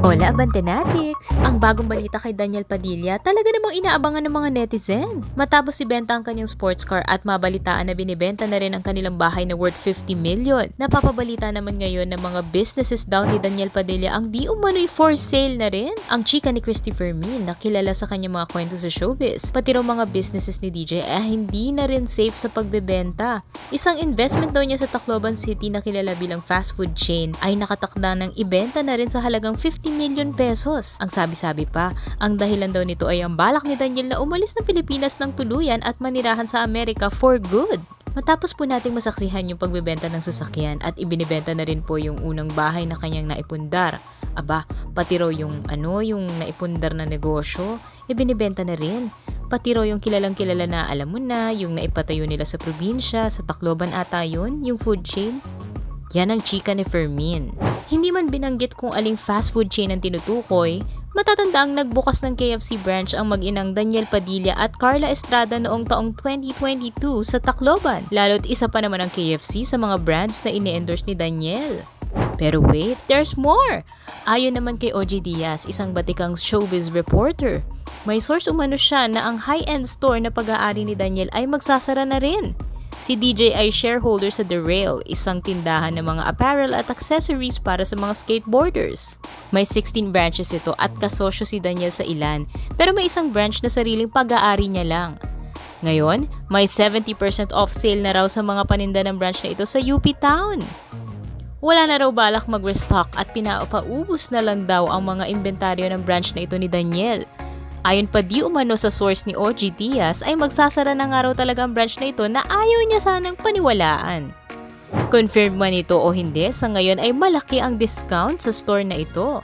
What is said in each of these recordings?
Hola, Abantenatics! Ang bagong balita kay Daniel Padilla talaga namang inaabangan ng mga netizen. Matapos ibenta ang kanyang sports car at mabalitaan na binibenta na rin ang kanilang bahay na worth 50 million. Napapabalita naman ngayon ng mga businesses daw ni Daniel Padilla ang di umano'y for sale na rin. Ang chika ni Christopher Min na kilala sa kanyang mga kwento sa showbiz. Pati raw mga businesses ni DJ ay hindi na rin safe sa pagbebenta. Isang investment daw niya sa Tacloban City na kilala bilang fast food chain ay nakatakda ng ibenta na rin sa halagang 50 million pesos. Ang sabi-sabi pa, ang dahilan daw nito ay ang balak ni Daniel na umalis ng Pilipinas ng tuluyan at manirahan sa Amerika for good. Matapos po nating masaksihan yung pagbebenta ng sasakyan at ibinibenta na rin po yung unang bahay na kanyang naipundar. Aba, pati raw yung ano, yung naipundar na negosyo, ibinibenta na rin. Pati raw yung kilalang kilala na alam mo na, yung naipatayo nila sa probinsya, sa Tacloban ata yun, yung food chain. Yan ang chika ni Fermin. Hindi man binanggit kung aling fast food chain ang tinutukoy, matatanda ang nagbukas ng KFC branch ang mag-inang Daniel Padilla at Carla Estrada noong taong 2022 sa Tacloban. Lalo't isa pa naman ang KFC sa mga brands na ini-endorse ni Daniel. Pero wait, there's more! Ayon naman kay OG Diaz, isang batikang showbiz reporter. May source umano siya na ang high-end store na pag-aari ni Daniel ay magsasara na rin. Si DJ ay shareholder sa The Rail, isang tindahan ng mga apparel at accessories para sa mga skateboarders. May 16 branches ito at kasosyo si Daniel sa ilan, pero may isang branch na sariling pag-aari niya lang. Ngayon, may 70% off sale na raw sa mga paninda ng branch na ito sa UP Town. Wala na raw balak mag-restock at pinapaubos na lang daw ang mga inventaryo ng branch na ito ni Daniel. Ayon pa di umano sa source ni OG Diaz ay magsasara na nga raw talaga ang branch na ito na ayaw niya sanang paniwalaan. Confirmed man ito o hindi, sa ngayon ay malaki ang discount sa store na ito.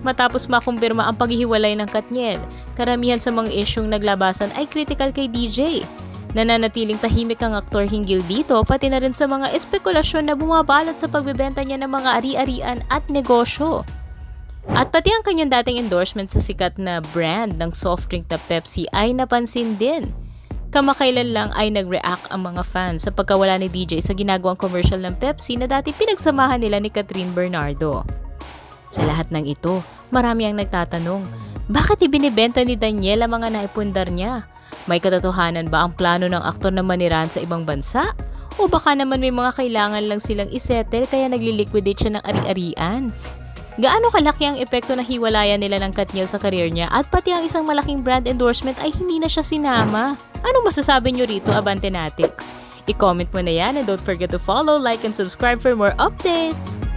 Matapos makumpirma ang paghihiwalay ng Katniel, karamihan sa mga isyong naglabasan ay critical kay DJ. Nananatiling tahimik ang aktor hinggil dito pati na rin sa mga espekulasyon na bumabalot sa pagbebenta niya ng mga ari-arian at negosyo. At pati ang kanyang dating endorsement sa sikat na brand ng soft drink na Pepsi ay napansin din. Kamakailan lang ay nag-react ang mga fans sa pagkawala ni DJ sa ginagawang commercial ng Pepsi na dati pinagsamahan nila ni Catherine Bernardo. Sa lahat ng ito, marami ang nagtatanong, bakit ibinibenta ni Daniel ang mga naipundar niya? May katotohanan ba ang plano ng aktor na manirahan sa ibang bansa? O baka naman may mga kailangan lang silang isettle kaya nagliliquidate siya ng ari-arian? Gaano kalaki ang epekto na hiwalayan nila ng Katniel sa karir niya at pati ang isang malaking brand endorsement ay hindi na siya sinama? Anong masasabi niyo rito, Abantenatics? I-comment mo na yan and don't forget to follow, like, and subscribe for more updates!